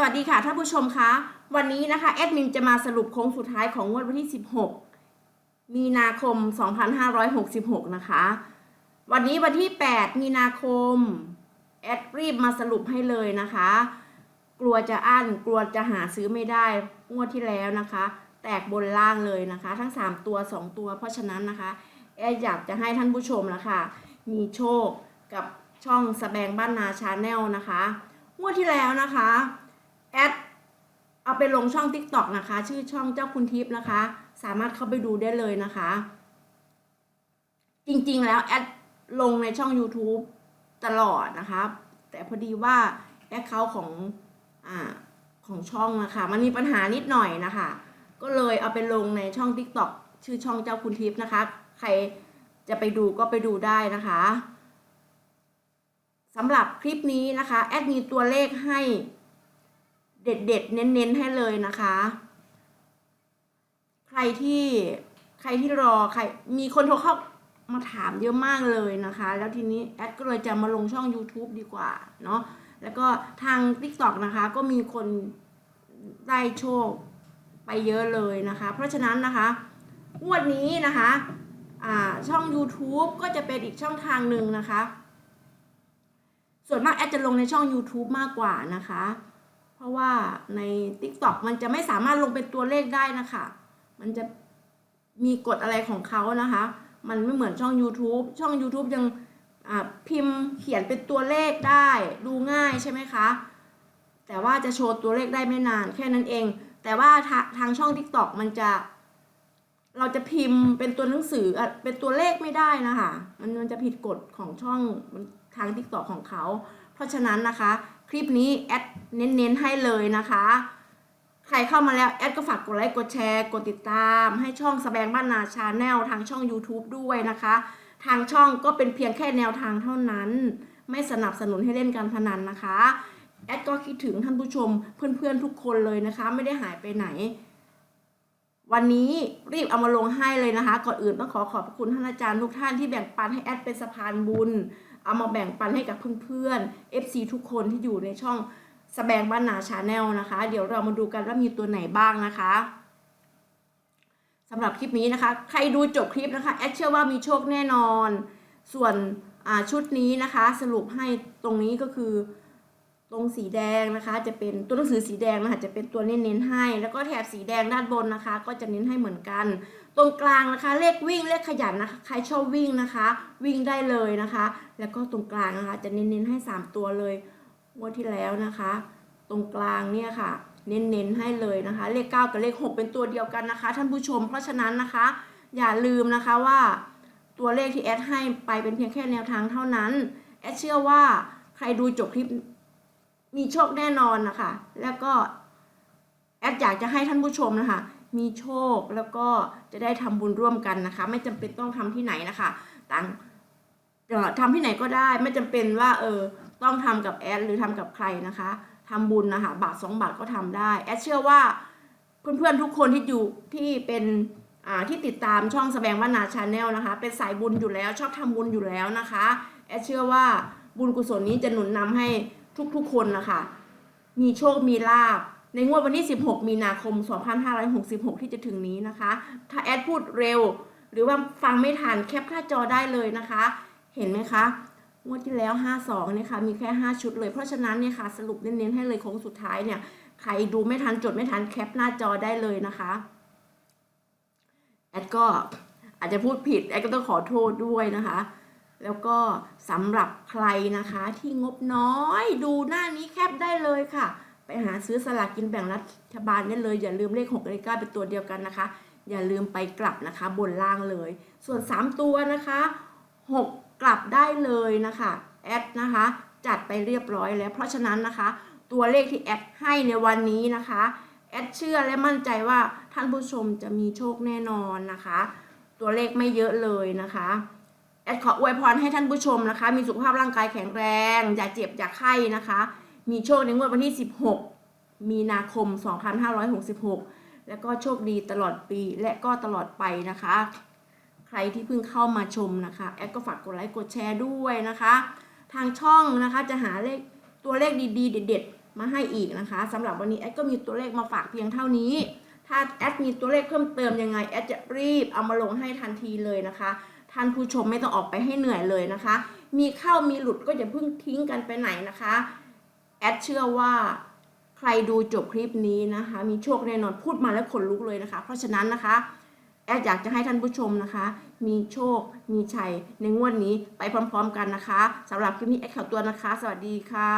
สวัสดีค่ะท่านผู้ชมคะวันนี้นะคะแอดมินจะมาสรุปโค้งสุดท้ายของงวดวันที่ 16 มีนาคม 2566 นะคะ วันนี้วันที่ 8 มีนาคมแอดรีบมาสรุปให้เลยนะคะ กลัวจะอั้นกลัวจะหาซื้อไม่ได้งวดที่แล้วนะคะ แตกบนล่างเลยนะคะ ทั้ง 3 ตัว 2 ตัว เพราะฉะนั้นนะคะแอดอยากจะให้ท่านผู้ชมนะคะมีโชคกับช่องสแบงบ้านนาชาแนลนะคะงวดที่แล้วนะคะ ไปลงช่อง TikTok นะคะ ชื่อช่องเจ้าคุณทิพย์นะคะ สามารถเข้าไปดูได้เลยนะคะ จริงๆแล้วแอดลงในช่อง YouTube ตลอดนะคะ แต่พอดีว่าแอดเขาของอ่าของช่องนะคะ มันมีปัญหานิดหน่อยนะคะ ก็เลยเอาไปลงในช่อง TikTok ชื่อช่องเจ้าคุณทิพย์นะคะ ใครจะไปดูก็ไปดูได้นะคะสำหรับคลิปนี้นะคะ แอดมีตัวเลขให้ เด็ดๆ เน้นๆ ให้เลยนะคะ ใครที่ใครที่รอใครมีคนโทรเข้ามาถามเยอะมากเลยนะคะ แล้วทีนี้แอดก็เลยจะมาลงช่อง YouTube ดีกว่าเนาะแล้วก็ทาง TikTok นะคะ ก็มีคนได้โชคไปเยอะเลยนะคะ เพราะฉะนั้นนะคะงวดนี้นะคะช่อง YouTube ก็จะเป็นอีกช่องทางหนึ่งนะคะ ส่วนมากแอดจะลงในช่อง YouTube มากกว่านะคะ เพราะว่าใน TikTok มันจะไม่สามารถลงเป็นตัวเลขได้นะคะ มันจะมีกฎอะไรของเขานะคะ มันไม่เหมือนช่อง YouTube ช่อง YouTube ยังพิมพ์เขียนเป็นตัวเลขได้ดูง่ายใช่ไหมคะ แต่ว่าจะโชว์ตัวเลขได้ไม่นานแค่นั้นเอง แต่ว่าทาทางช่อง TikTok มันจะ เราจะพิมพ์เป็นตัวหนังสืออเป็นตัวเลขไม่ได้นะคะ มันมันจะผิดกฎของช่องทาง TikTok ของเขา เพราะฉะนั้นนะคะ คลิปนี้แอดเน้นๆให้เลยนะคะ ใครเข้ามาแล้วแอดก็ฝากกดไลค์กดแชร์กดติดตาม ให้ช่องสแบงบ้านนาชาแนลทางช่อง YouTube ด้วยนะคะ ทางช่องก็เป็นเพียงแค่แนวทางเท่านั้น ไม่สนับสนุนให้เล่นการพนันนะคะแอดก็คิดถึงท่านผู้ชมเพื่อนๆทุกคนเลยนะคะ ไม่ได้หายไปไหน วันนี้รีบเอามาลงให้เลยนะคะ ก่อนอื่นต้องขอขอบคุณท่านอาจารย์ทุกท่านที่แบ่งปันให้แอดเป็นสะพานบุญ เอามาแบ่งปันให้กับเพื่อนๆ FC ทุกคนที่อยู่ในช่องสแบงบ้านนาชาแนลนะคะ เดี๋ยวเรามาดูกันว่ามีตัวไหนบ้างนะคะสำหรับคลิปนี้นะคะ ใครดูจบคลิปนะคะแอดเชื่อว่ามีโชคแน่นอน ส่วนชุดนี้นะคะ สรุปให้ตรงนี้ก็คือ ตรงสีแดงนะคะ จะเป็นตัวหนังสือสีแดงนะคะจะเป็นตัวเน้นๆให้ แล้วก็แถบสีแดงด้านบนนะคะ ก็จะเน้นให้เหมือนกัน ตรงกลางนะคะเลขวิ่งเลขขยันนะคะ ใครชอบวิ่งนะคะ วิ่งได้เลยนะคะ แล้วก็ตรงกลางนะคะ จะเน้นๆให้ 3 ตัวเลยงวดที่แล้วนะคะ ตรงกลางเนี่ยค่ะ เน้นๆให้เลยนะคะ เลข 9 กับเลข 6 เป็นตัวเดียวกันนะคะ ท่านผู้ชม เพราะฉะนั้นนะคะ อย่าลืมนะคะว่าตัวเลขที่แอดให้ไปเป็นเพียงแค่แนวทางเท่านั้นแอดเชื่อว่าใครดูจบคลิป มีโชคแน่นอนนะคะ แล้วก็แอดอยากจะให้ท่านผู้ชมนะคะ มีโชคแล้วก็จะได้ทำบุญร่วมกันนะคะ ไม่จำเป็นต้องทำที่ไหนนะคะ ต่างทำที่ไหนก็ได้ไม่จำเป็นว่า เออ ต้องทำกับแอดหรือทำกับใครนะคะทำบุญนะคะ บาทสองบาทก็ทำได้แอดเชื่อว่าเพื่อนๆทุกคนที่อยู่ที่เป็นที่ติดตามช่องแสดงบ้านนาชาแนลนะคะ เป็นสายบุญอยู่แล้วชอบทำบุญอยู่แล้วนะคะ แอดเชื่อว่าบุญกุศลนี้จะหนุนนำให้ ทุกๆคนนะคะมีโชคมีลาบในงวดวันที่ 16 มีนาคม 2566 ที่จะถึงนี้นะคะ ถ้าแอดพูดเร็ว หรือว่าฟังไม่ทันแคปหน้าจอได้เลยนะคะ เห็นไหมคะ งวดที่แล้ว 52เนี่ยค่ะมีแค่ 5 ชุดเลย เพราะฉะนั้นเนี่ยค่ะสรุปเน้นๆให้เลยโค้งสุดท้ายเนี่ย ใครดูไม่ทันจดไม่ทันแคปหน้าจอได้เลยนะคะ แอดก็อาจจะพูดผิด แอดก็ต้องขอโทษด้วยนะคะ แล้วก็สำหรับใครนะคะที่งบน้อยดูหน้านี้แคปได้เลยค่ะ ไปหาซื้อสลากกินแบ่งรัฐบาลได้เลย อย่าลืมเลข6เลข9เป็นตัวเดียวกันนะคะ อย่าลืมไปกลับนะคะ บนล่างเลย ส่วน 3 ตัวนะคะ 6 กลับได้เลยนะคะแอดนะคะ จัดไปเรียบร้อยแล้ว เพราะฉะนั้นนะคะ ตัวเลขที่แอดให้ในวันนี้นะคะแอดเชื่อและมั่นใจว่าท่านผู้ชมจะมีโชคแน่นอนนะคะ ตัวเลขไม่เยอะเลยนะคะ แอดขออวยพรให้ท่านผู้ชมนะคะ มีสุขภาพร่างกายแข็งแรง อย่าเจ็บอย่าไข้นะคะ มีโชคในงวดวันที่ 16 มีนาคม 2566 แล้วก็โชคดีตลอดปีและก็ตลอดไปนะคะ ใครที่เพิ่งเข้ามาชมนะคะ แอดก็ฝากกดไลค์กดแชร์ด้วยนะคะ ทางช่องนะคะจะหาเลขตัวเลขดีๆ เด็ด ๆ มาให้อีกนะคะสำหรับวันนี้แอดก็มีตัวเลขมาฝากเพียงเท่านี้ ถ้าแอดมีตัวเลขเพิ่มเติมยังไงแอดจะรีบเอามาลงให้ทันทีเลยนะคะ ท่านผู้ชมไม่ต้องออกไปให้เหนื่อยเลยนะคะ มีเข้ามีหลุดก็อย่าเพิ่งทิ้งกันไปไหนนะคะ แอดเชื่อว่าใครดูจบคลิปนี้นะคะ มีโชคแน่นอนพูดมาแล้วขนลุกเลยนะคะ เพราะฉะนั้นนะคะ แอดอยากจะให้ท่านผู้ชมนะคะ มีโชคมีชัยในงวดนี้ไปพร้อมๆกันนะคะสำหรับคลิปนี้แอดขอตัวนะคะ สวัสดีค่ะ